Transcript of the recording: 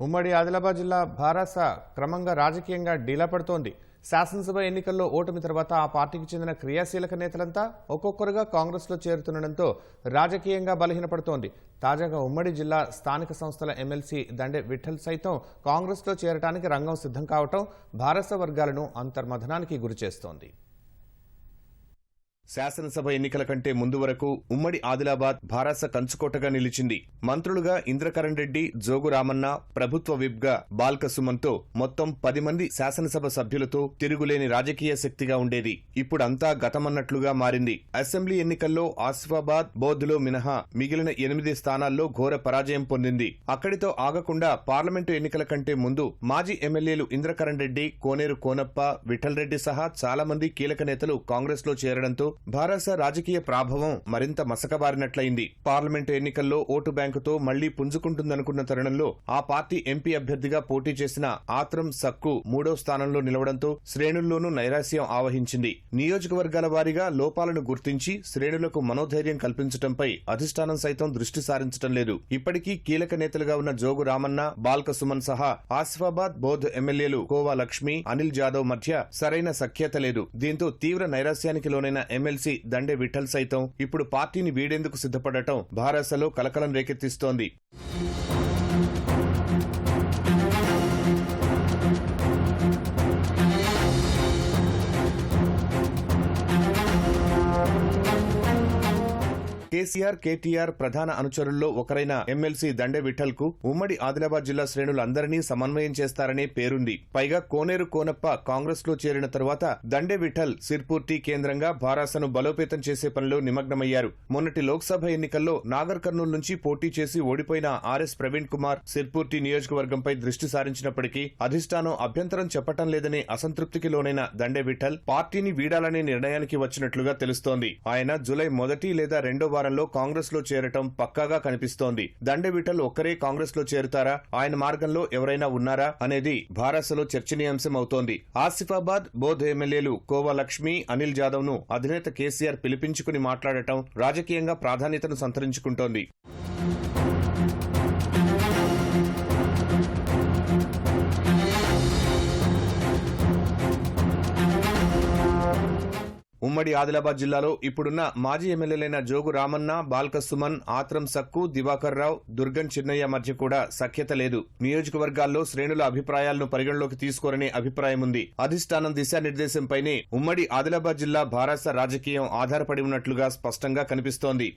ఉమ్మడి ఆదిలాబాద్ జిల్లా భారస క్రమంగా రాజకీయంగా డీలా పడుతోంది. శాసనసభ ఎన్నికల్లో ఓటమి తర్వాత ఆ పార్టీకి చెందిన క్రియాశీలక నేతలంతా ఒక్కొక్కరుగా కాంగ్రెస్లో చేరుతుండటంతో రాజకీయంగా బలహీనపడుతోంది. తాజాగా ఉమ్మడి జిల్లా స్థానిక సంస్థల ఎమ్మెల్సీ దండే విఠల్ సైతం కాంగ్రెస్లో చేరటానికి రంగం సిద్ధం కావటం భారస వర్గాలను అంతర్మథనానికి గురిచేస్తోంది. శాసనసభ ఎన్నికల కంటే ముందు వరకు ఉమ్మడి ఆదిలాబాద్ భారాస కంచుకోటగా నిలిచింది. మంత్రులుగా ఇంద్రకరణ్ రెడ్డి జోగు రామన్న ప్రభుత్వ విప్గా బాల్క సుమన్తో మొత్తం పది మంది శాసనసభ సభ్యులతో తిరుగులేని రాజకీయ శక్తిగా ఉండేది. ఇప్పుడంతా గతమన్నట్లుగా మారింది. అసెంబ్లీ ఎన్నికల్లో ఆసిఫాబాద్ బోధ్లో మినహా మిగిలిన ఎనిమిది స్థానాల్లో ఘోర పరాజయం పొందింది. అక్కడితో ఆగకుండా పార్లమెంటు ఎన్నికల కంటే ముందు మాజీ ఎమ్మెల్యేలు ఇంద్రకరణ్ రెడ్డి కోనేరు కోనప్ప విఠల్ రెడ్డి సహా చాలా మంది కీలక నేతలు కాంగ్రెస్లో చేరడంతో భారత రాజకీయ ప్రాభవం మరింత మసకబారినట్లయింది. పార్లమెంటు ఎన్నికల్లో ఓటు బ్యాంకుతో మళ్ళీ పుంజుకుంటుందనుకున్న తరుణంలో ఆ పార్టీ ఎంపీ అభ్యర్థిగా పోటీ చేసిన ఆత్రం సక్కు మూడో స్థానంలో నిలవడంతో శ్రేణుల్లోనూ నైరాశ్యం ఆవహించింది. నియోజకవర్గాల వారీగా లోపాలను గుర్తించి శ్రేణులకు మనోధైర్యం కల్పించడంపై అధిష్టానం సైతం దృష్టి సారించడం లేదు. ఇప్పటికీ కీలక నేతలుగా ఉన్న జోగు రామన్న బాల్క సుమన్ సహా ఆసిఫాబాద్ బోధ్ ఎమ్మెల్యేలు కోవా లక్ష్మి అనిల్ జాదవ్ మధ్య సరైన సఖ్యత లేదు. దీంతో తీవ్ర నైరాశ్యానికి లోనైన ఎమ్మెల్సీ దండే విఠల్ సైతం ఇప్పుడు పార్టీని వీడేందుకు సిద్ధపడటం భారసలో కలకలం రేకెత్తిస్తోంది. కేసీఆర్ కేటీఆర్ ప్రధాన అనుచరుల్లో ఒకరైన ఎమ్మెల్సీ దండే విఠల్కు ఉమ్మడి ఆదిలాబాద్ జిల్లా శ్రేణులందరినీ సమన్వయం చేస్తారనే పేరుంది. పైగా కోనేరు కోనప్ప కాంగ్రెస్లో చేరిన తరువాత దండే విఠల్ సిర్పూర్తి కేంద్రంగా భారాసను బలోపేతం చేసే పనిలో నిమగ్నమయ్యారు. మొన్నటి లోక్సభ ఎన్నికల్లో నాగర్ కర్నూలు నుంచి పోటీ చేసి ఓడిపోయిన ఆర్ఎస్ ప్రవీణ్ కుమార్ సిర్పూర్తి నియోజకవర్గంపై దృష్టి సారించినప్పటికీ అధిష్టానం అభ్యంతరం చెప్పటం లేదనే అసంతృప్తికి లోనైన దండే విఠల్ పార్టీని వీడాలనే నిర్ణయానికి వచ్చినట్లుగా తెలుస్తోంది. ఆయన జులై మొదటి లేదా రెండో వారంలో కాంగ్రెస్లో చేరటం పక్కాగా కనిపిస్తోంది. దండే ఒక్కరే కాంగ్రెస్లో చేరుతారా? ఆయన మార్గంలో ఎవరైనా ఉన్నారా? అనేది భారసలో చర్చనీయాంశం అవుతోంది ఆసిఫాబాద్ బోధ్ ఎమ్మెల్యేలు కోవా లక్ష్మి అనిల్ జాదవ్ను అధినేత కేసీఆర్ పిలిపించుకుని మాట్లాడటం రాజకీయంగా ప్రాధాన్యతను సంతరించుకుంటోంది. ఉమ్మడి ఆదిలాబాద్ జిల్లాలో ఇప్పుడున్న మాజీ ఎమ్మెల్యేలైన జోగు రామన్న బాల్క సుమన్ ఆత్రం సక్కు దివాకర్ రావు దుర్గన్ చిన్నయ్య మధ్య కూడా సఖ్యత లేదు. నియోజకవర్గాల్లో శ్రేణుల అభిప్రాయాలను పరిగణలోకి తీసుకోరనే అభిప్రాయం ఉంది. అధిష్టానం దిశానిర్దేశంపైనే ఉమ్మడి ఆదిలాబాద్ జిల్లా భారస రాజకీయం ఆధారపడి ఉన్నట్లుగా స్పష్టంగా కనిపిస్తోంది.